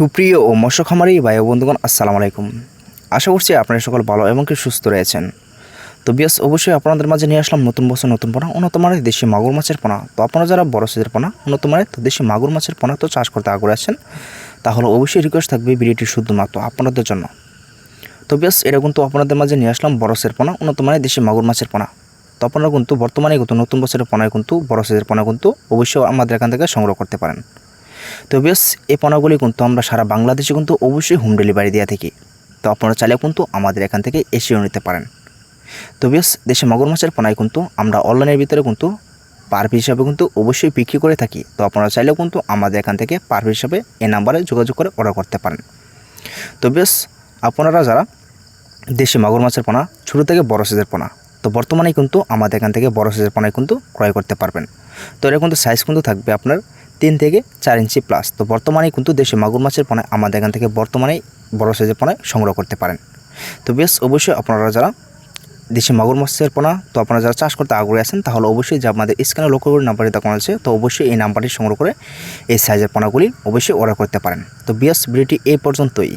সুপ্রিয় ও মৎস্য খামারি ভাই বন্ধুগণ, আসসালামু আলাইকুম। আশা করছি আপনারা সকল ভালো এবং কি সুস্থ রয়েছেন। তো বিয়াস, অবশ্যই আপনাদের মাঝে নিয়ে আসলাম নতুন বছর নতুন পোনা, উন্নত মানের দেশি মাগুর মাছের পোনা। তো আপনারা যারা বড় সাইজের পোনা, উন্নত মানের তো দেশি মাগুর মাছের পোনা তো চাষ করতে আগ্রহ আছেন, তাহলে অবশ্যই রিকোয়েস্ট থাকবে ভিডিওটি শুধুমাত্র আপনাদের জন্য। তো বিয়াস এটা কিন্তু আপনাদের মাঝে নিয়ে আসলাম বড় সাইজের পোনা, উন্নত মানের দেশি মাগুর মাছের পোনা। তো আপনারা কিন্তু বর্তমানে কিন্তু নতুন বছরের পোনায় কিন্তু, বড় সাইজের পোনা কিন্তু অবশ্যই আমাদের এখান থেকে সংগ্রহ করতে পারেন। তো বেশ এই পণ্যগুলি কিন্তু আমরা সারা বাংলাদেশে কিন্তু অবশ্যই হোম ডেলিভারি দেওয়া থাকি। তো আপনারা চাইলে কিন্তু আমাদের এখান থেকে এসেও নিতে পারেন। তো বেশ, দেশে মগর মাছের পোনায় কিন্তু আমরা অনলাইনের ভিতরে কিন্তু পার হিসাবে কিন্তু অবশ্যই বিক্রি করে থাকি। তো আপনারা চাইলেও কিন্তু আমাদের এখান থেকে পার হিসাবে এই নাম্বারে যোগাযোগ করে অর্ডার করতে পারেন। তো বেশ, আপনারা যারা দেশি মাগুর মাছের পোনা, ছোটো থেকে বড় সাইজের পোনা, তো বর্তমানে কিন্তু আমাদের এখান থেকে বড় সাইজের পোনায় কিন্তু ক্রয় করতে পারবেন। তো এর কিন্তু সাইজ কিন্তু থাকবে আপনার তিন থেকে চার ইঞ্চি প্লাস তো বর্তমানে কিন্তু দেশে মাগুর মাছের পোনা আমাদের এখান থেকে বর্তমানে বড় সাইজের পোনায় সংগ্রহ করতে পারেন। তো বেশ, অবশ্যই আপনারা যারা দেশে মাগুর মাছের পোনা, তো আপনারা যারা চাষ করতে আগ্রহী আছেন, তাহলে অবশ্যই যে আমাদের স্ক্যানে লক্ষ্য করে নাম্বারটি দেখানো আছে, তো অবশ্যই এই নাম্বারটি সংগ্রহ করে এই সাইজের পোনাগুলি অবশ্যই অর্ডার করতে পারেন। তো বিএস ভিডিওটি এই পর্যন্তই।